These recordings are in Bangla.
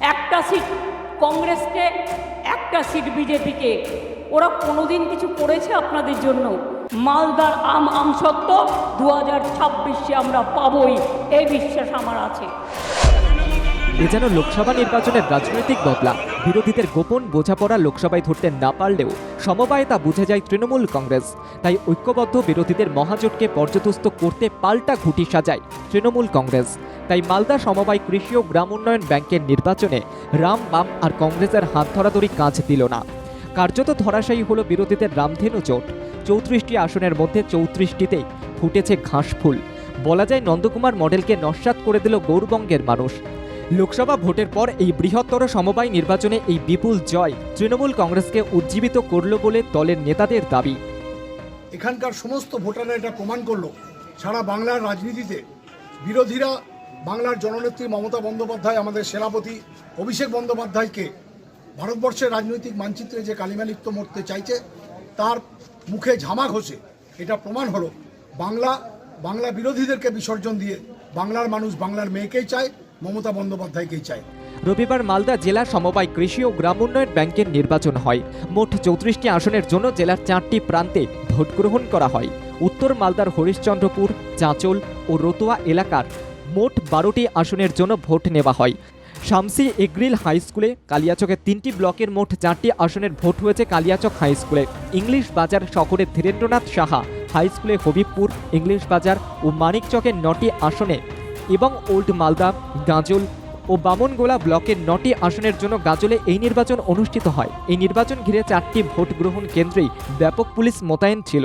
একটা সিট কংগ্রেসকে, একটা সিট বিজেপিকে। ওরা কোনোদিন কিছু করেছে আপনাদের জন্য? মালদার আম আম সত্য দু হাজার ছাব্বিশে আমরা পাবই এই বিশ্বাস আমার আছে। এ যেন লোকসভা নির্বাচনের রাজনৈতিক বদলা। বিরোধীদের গোপন বোঝাপড়া লোকসভায় ধরতে না পারলেও সমবায়ে তা বুঝে যায় তৃণমূল কংগ্রেস। তাই ঐক্যবদ্ধ বিরোধীদের মহাজোটকে পর্যদস্ত করতে পাল্টা ঘুটি সাজায় তৃণমূল কংগ্রেস। তাই মালদা সমবায় কৃষি ও গ্রাম উন্নয়ন ব্যাংকের নির্বাচনে রাম বাম আর কংগ্রেসের হাত ধরাধরি কাজ দিল না। কার্যত ধরাশায়ী হলো বিরোধীদের রামধেনু জোট। চৌত্রিশটি আসনের মধ্যে চৌত্রিশটিতেই ফুটেছে ঘাসফুল বলা যায় নন্দকুমার মডেলকে নস্যাৎ করে দিল গৌরবঙ্গের মানুষ। লোকসভা ভোটের পর এই বৃহত্তর সমবায় নির্বাচনে এই বিপুল জয় তৃণমূল কংগ্রেসকে উজ্জীবিত করল বলে দলের নেতাদের দাবি। এখানকার সমস্ত ভোটাররা এটা প্রমাণ করল। সারা বাংলার রাজনীতিতে বিরোধীরা বাংলার জননেত্রী মমতা বন্দ্যোপাধ্যায়, আমাদের সেনাপতি অভিষেক বন্দ্যোপাধ্যায়কে ভারতবর্ষের রাজনৈতিক মানচিত্রে যে কালিমালিপ্ত মরতে চাইছে, তার মুখে ঝামা ঘষে এটা প্রমাণ হলো। বাংলা বাংলা বিরোধীদেরকে বিসর্জন দিয়ে বাংলার মানুষ বাংলার মেয়েকেই চায় মমতা বন্দ্যোপাধ্যায়কেই চায় রবিবার মালদা জেলা সমবায় কৃষি ও গ্রাম উন্নয়ন ব্যাংকের নির্বাচন হয়। মোট চৌত্রিশটি আসনের জন্য জেলার চারটি প্রান্তে ভোট গ্রহণ করা হয়। উত্তর মালদার হরিশ্চন্দ্রপুর, চাঁচল ও রতুয়া এলাকার মোট বারোটি আসনের জন্য ভোট নেওয়া হয়। শামসি এগ্রিল হাই স্কুলে কালিয়াচকের তিনটি ব্লকের মোট চারটি আসনের ভোট হয়েছে কালিয়াচক হাই স্কুলে। ইংলিশ বাজার শহরের ধীরেন্দ্রনাথ সাহা হাই স্কুলে হবিবপুর, ইংলিশ বাজার ও মানিকচকের নটি আসনে এবং ওল্ড মালদা, গাজল ও বামনগোলা ব্লকের নটি আসনের জন্য গাজলে এই নির্বাচন অনুষ্ঠিত হয়। এই নির্বাচন ঘিরে চারটি ভোট গ্রহণ কেন্দ্রেই ব্যাপক পুলিশ মোতায়েন ছিল।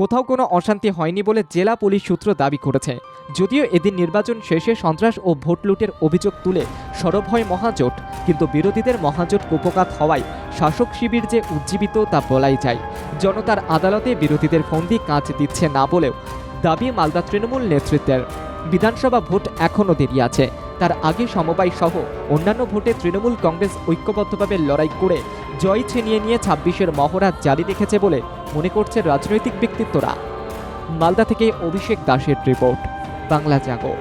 কোথাও কোনো অশান্তি হয়নি বলে জেলা পুলিশ সূত্র দাবি করেছে। যদিও এদিন নির্বাচন শেষে সন্ত্রাস ও ভোট লুটের অভিযোগ তুলে সরব হয় মহাজোট, কিন্তু বিরোধীদের মহাজোট কুপকাত হওয়ায় শাসক শিবির যে উজ্জীবিত তা বলাই যায়। জনতার আদালতে বিরোধীদের ফন্দি কাজ দিচ্ছে না বলেও দাবি মালদা তৃণমূল নেতৃত্বের। বিধানসভা ভোট এখনও দেরি আছে। তার আগে সমবায় সহ অন্যান্য ভোটে তৃণমূল কংগ্রেস ঐক্যবদ্ধভাবে লড়াই করে জয় ছিনিয়ে নিয়ে ছাব্বিশের মহড়া জারি রেখেছে বলে মনে করছে রাজনৈতিক ব্যক্তিত্বরা। মালদা থেকে অভিষেক দাসের রিপোর্ট, বাংলা জাগো।